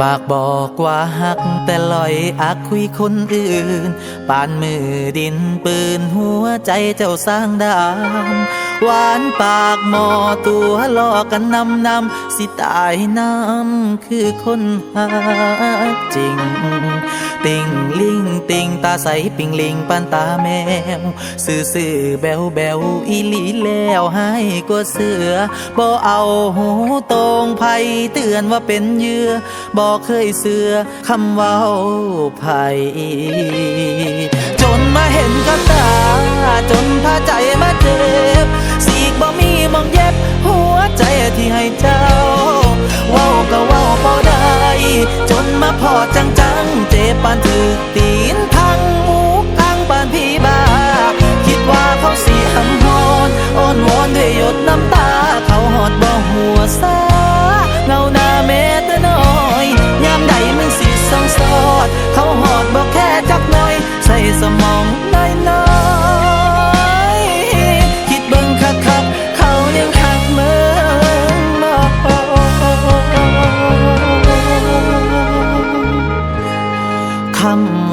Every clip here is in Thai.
ปากบอกว่าหักแต่ลอยอักคุยคนอื่น ปานมือดินปืนหัวใจเจ้าสร้างดามหวานปากหมอตัวลอกันนำนำสิตายน้ำคือคนหักจริง ติงลิงติงตาใสปิงลิงปานตาแมวซื่อซื่อแบวแบวอีหลีแล้วให้กว่าเสือบ่เอาหูตรงไผเตือนว่าเป็นเยื่อบ่เคยเสือคำเว้าไผจนมาเห็นกับตา จนพาใจมาเจ็บสีกบ่มีมองเย็บ หัวใจที่ให้เจ้า เว้าก็เว้าพอได้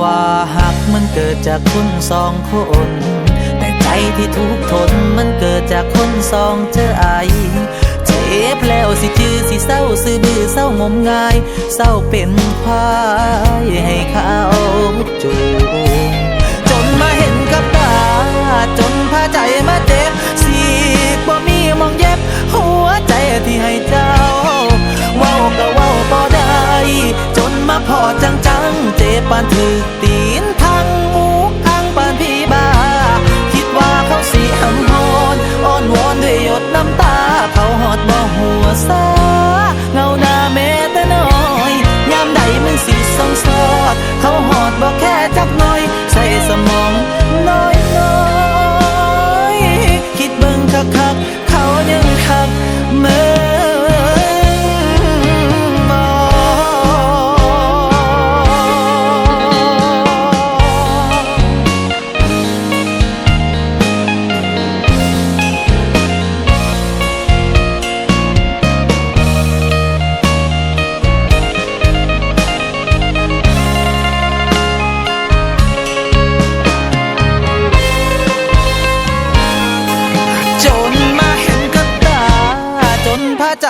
ว่าหักมันเกิดจากคนสองคน แต่ใจที่ทุกทนมันเกิดจากคนสองเจอไอายเจ็บแล้วสิจื้อสิเศร้าซื้อบือเศร้างมงาย เศร้าเป็นควายให้เขาจูงจนมาเห็นกับตา จนพาใจมาเจ็บสีกบ่มีมองเย็บ หัวใจที่ให้เจ้า เว้าก็เว้าบ่ได้จน พอจังจังเจ็บปานถึกตีนทั้งมู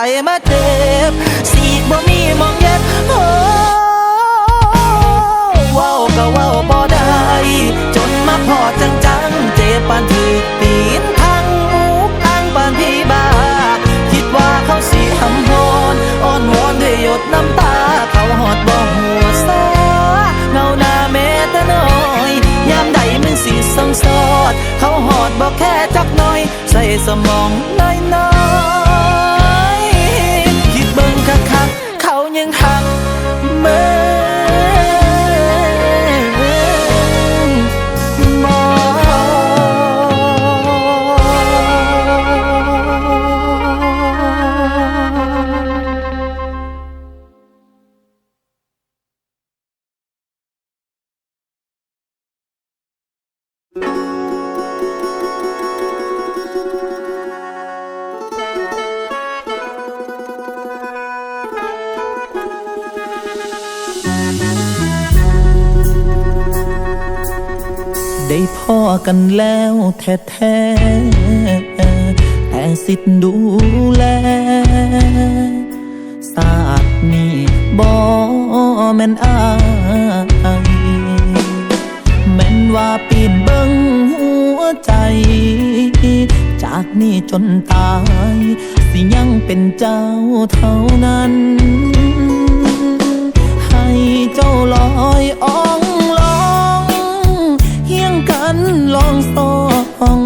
นพาใจมาเจ็บสีกบ่มีมองเย็บโอ้เว้าก็ว้าบ่ได้ จนมาพอจังจังๆเจ็บปานถึกตีนทั้งหมูอังปานพี่บา คิดว่าเขาสิหำฮอนอ้อนวอนด้วยหยดน้ำตา เขาหอดบ่หัวซาเงาหน้าแม้แต่น้อยยามใดมึงสิสองสอด เขาหอดบอกแค่จักหน่อย ใส่สมองน้อยน้อย ได้พ่อกันแล้วแท้ๆแต่สิทธิ์ดูแลศาสตร์นี้บ่แม่นอายแม่นว่าปีนเบิ่งหัวใจ จากนี้จนตาย สิยังเป็นเจ้าเท่านั้น ให้เจ้าลอยอ่อ ลองสอง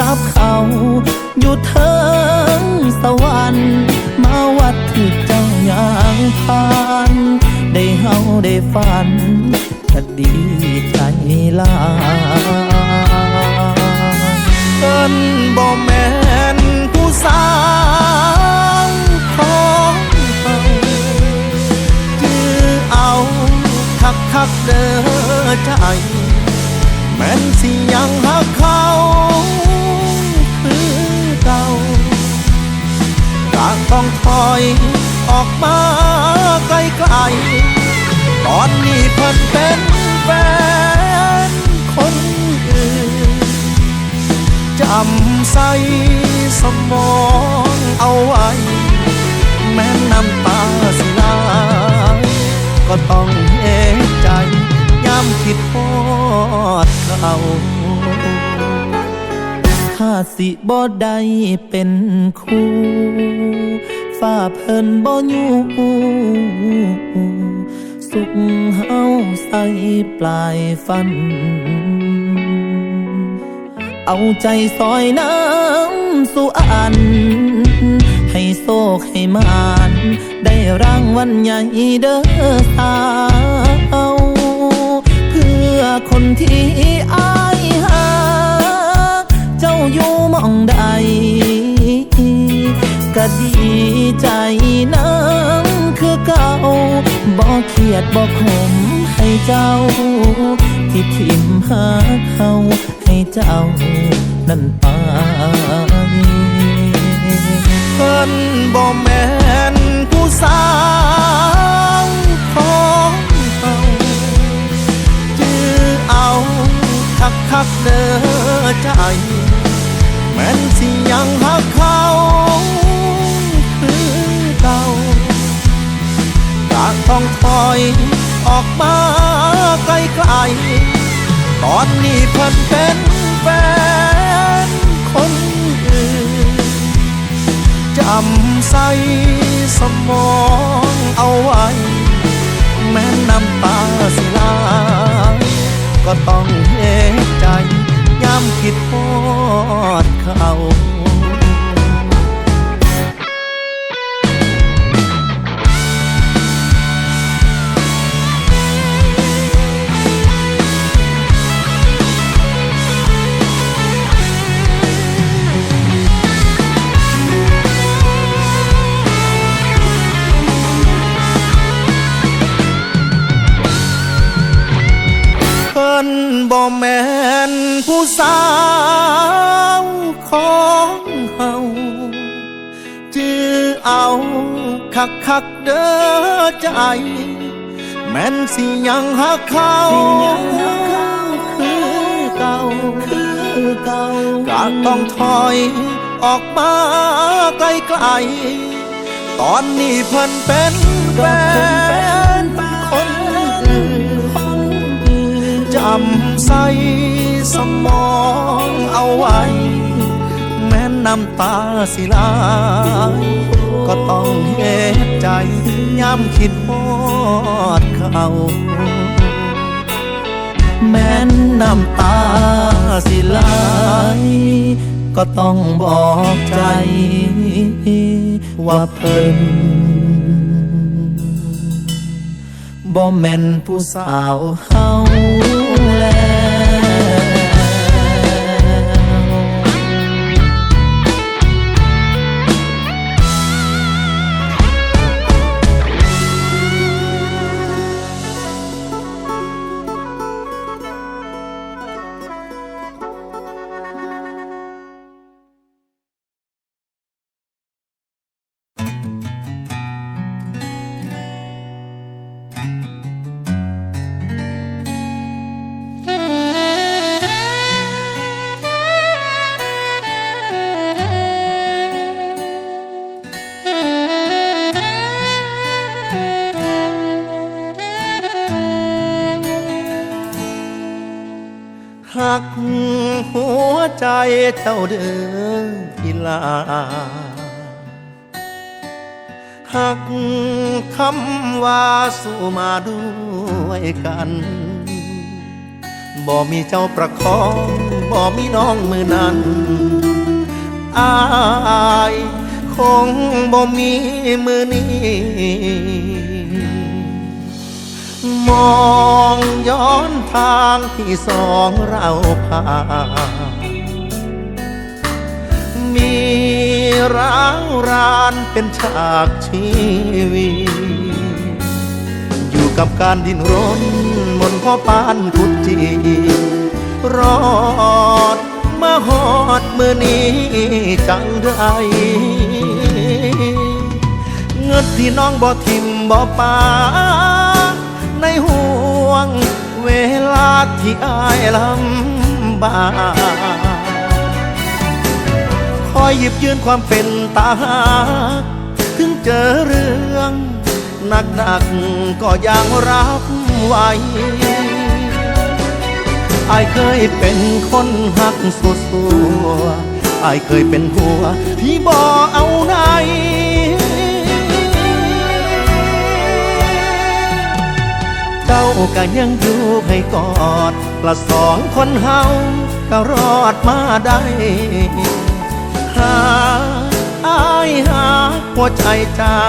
กับเขาอยู่เทิงสวรรค์มาวัดที่เจ้าอย่างผ่าน ได้เฮาได้ฝันก็ดีใจลาเอิ้นบ่แม่นผู้สาวของเขาจื้อเอาคักคักเด้อใจ สิยังหักเขาคือเก่าก็ต้องถอยออกมาไกลๆตอนนี้เพิ่นเป็นแฟนคนอื่นจำใส่สมองเอาไว้ แม้น้ำตาสิลาก็ต้อง สิบ่ได้เป็นคู่ฝ้าเพิ่นบ่อยู่สุขเฮาใส่ปลายฟัน เอาใจซอยน้ำสู่อัน ให้โศกให้มาน ได้รางวัลใหญ่เด้อสาว เพื่อคนที่อ้า องใดก็ดีใจน้ำคือเก่าบ่เครียดบ่ขมให้เจ้า ที่ทิมหาเขาให้เจ้านั้นไปเพิ่นบ่แม่นผู้สาวของเขาจื้อเอาคักคักเด้อใจ ม้นสิยังหักเขาคือเก่าจากต้องถอยออกมาไกลๆตอนนี้เพิ่นเป็นแฟนคนอื่นจำใส่สมองเอาไว้ แม้น้ำตาสิไหลก็ต้องเห็น เอาคักคักๆเด้อใจ แม่นสิยังหักเขาคือเก่าคือเก่าก็ต้องถอยออกมาไกลๆตอนนี้เพิ่นเป็นแฟนคนอื่นจำใส่สมองเอาไว้ แม้น้ำตาสิไหลาย ก็ต้องเห็นใจย้ำคิดพอดเขาแม้น้ำตาสิไหลายก็ต้องบอกใจว่าเพิ่นบ่แม่นผู้สาวเฮาแล้ว หักหัวใจเจ้าเดินอีลาหักคำว่าสู้มาด้วยกันบ่มีเจ้าประคองบ่มีน้องมือนั้นอาย คงบ่มีมือนี้ มองย้อนทางที่สองเราผ่านมีร้าวรานเป็นฉากชีวิอยู่กับการดิ้นรนบนพ่อปานพุทธีรอดมาหอดมือนี้จังไรเงินที่น้องบ่ทิมบ่ปา ในห่วง เวลาที่อายลำบากคอยหยิบยืนความเป็นตาหากถึงเจอเรื่องหนักหนักก็ยังรับไหวอายเคยเป็นคนหักสัวสัวอายเคยเป็นหัวที่บ่เอาไหน เจ้าก็ยังอยู่ให้กอดละสองคนเฮาก็รอดมาได้ หาอายหาหัวใจเจ้า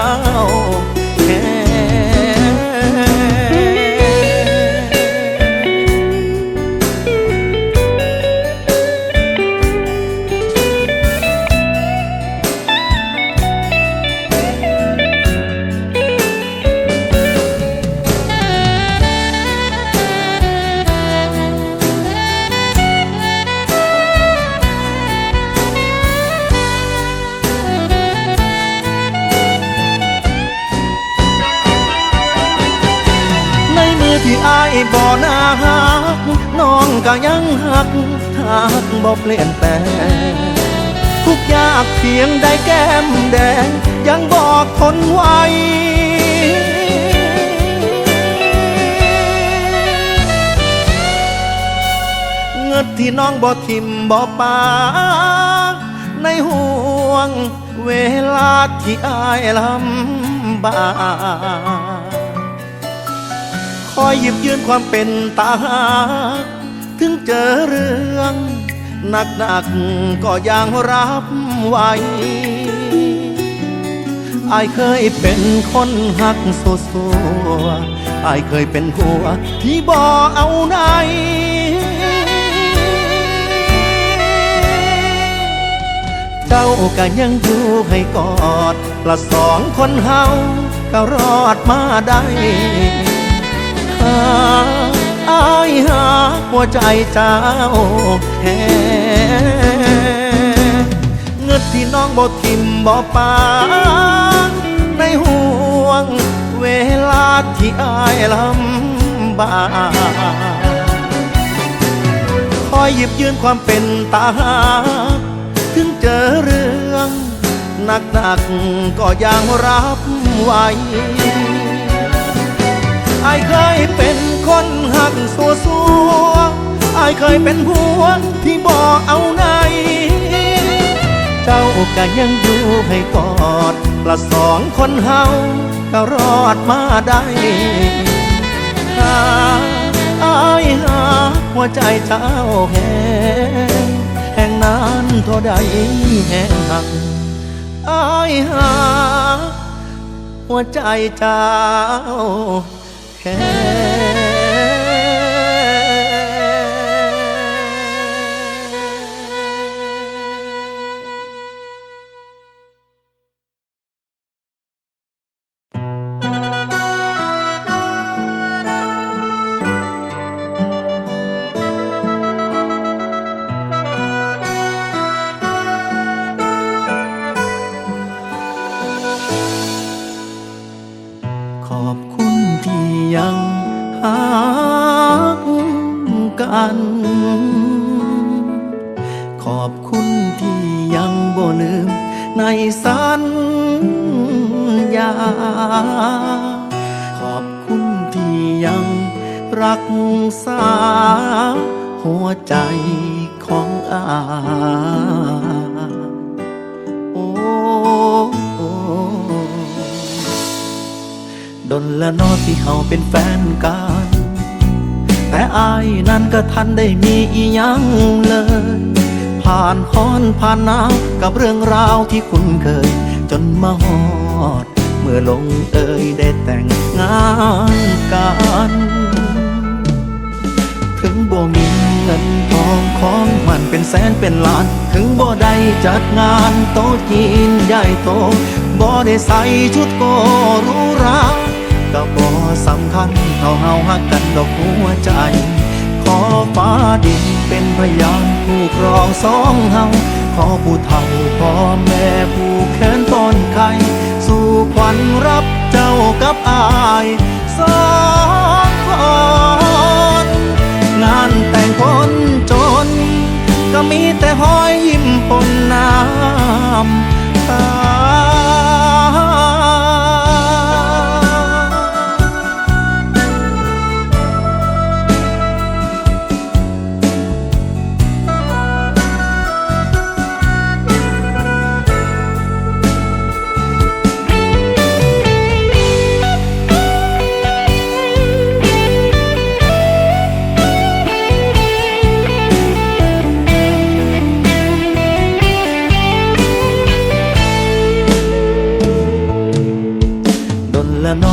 บ่น้าหักน้องก็ยังหักหักบ่เปลี่ยนแปลงทุกอยากเพียงได้แก้มแดง ยังบอกทนไว้เงินที่น้องบ่ทิมบ่ปาในห่วงเวลาที่อายลำบาก คอยหยิบยืนความเป็นตาหากถึงเจอเรื่องหนักหนักๆก็ยังรับไหวอายเคยเป็นคนหักโซโซอายเคยเป็นหัวที่บ่เอาไหนเจ้าก็ยังอยู่ให้กอดละสองคนเฮาก็รอดมาได้ อายหาหัวใจเจ้าแค่เงินที่น้องบ่ทิมบ่ปาในห่วงเวลาที่อายลำบากคอยหยิบยืนความเป็นตาหากถึงเจอเรื่องหนักหนักก็ยังรับไหว อายเคยเป็นคนหักสัวสัวอายเคยเป็นผัวที่บ่เอาไหนเจ้าก็ยังอยู่ให้กอดละสองคนเฮาก็รอดมาได้หาอายหาหัวใจเจ้าแห้งแห่งนานเท่าใดแห่งหักอายหา หัวใจเจ้า แหัวใจของอาโอ้โดนละนอที่เฮาเป็นแฟนกันแต่อายนั้นก็ทันได้มีอีหยังเลย ผ่านค้อนผ่านหนาวกับเรื่องราวที่คุ้นเคย จนมาฮอด เมื่อลงเอยได้แต่งงานกัน ถึงบ่มี เงินทองของมันเป็นแสนเป็นล้าน ถึงบ่ได้จัดงานโต๊ะจีนใหญ่โตบ่ได้ใส่ชุดโกรูหราก็บ่สำคัญเท่าเฮาฮักกันดอกหัวใจ ขอฟ้าดินเป็นพยานผู้ครองสองเฮาขอผู้เฒ่าพ่อแม่ผู้แขนต้นไข่สู่ขวัญรับเจ้ากับอายสองคน มีแต่หอยยิ้มปนน้ำตา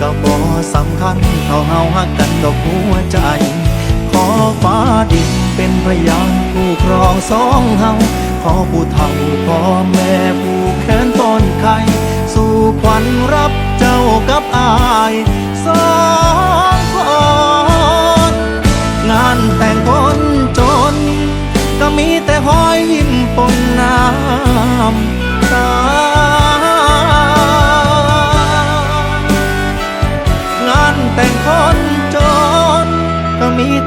ก็บ่สำคัญเท่าเฮาฮักกันดอกหัวใจ ขอฟ้าดินเป็นพยานผู้ครองสองเฮาขอผู้เฒ่าพ่อแม่ผู้แขนต้นไข่สู่ขวัญรับเจ้ากับอายสองคนงานแต่งคนจน ก็มีแต่หอยยิ้มปนน้ำ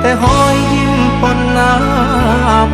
แต่หอยยิ้มปนน้ำ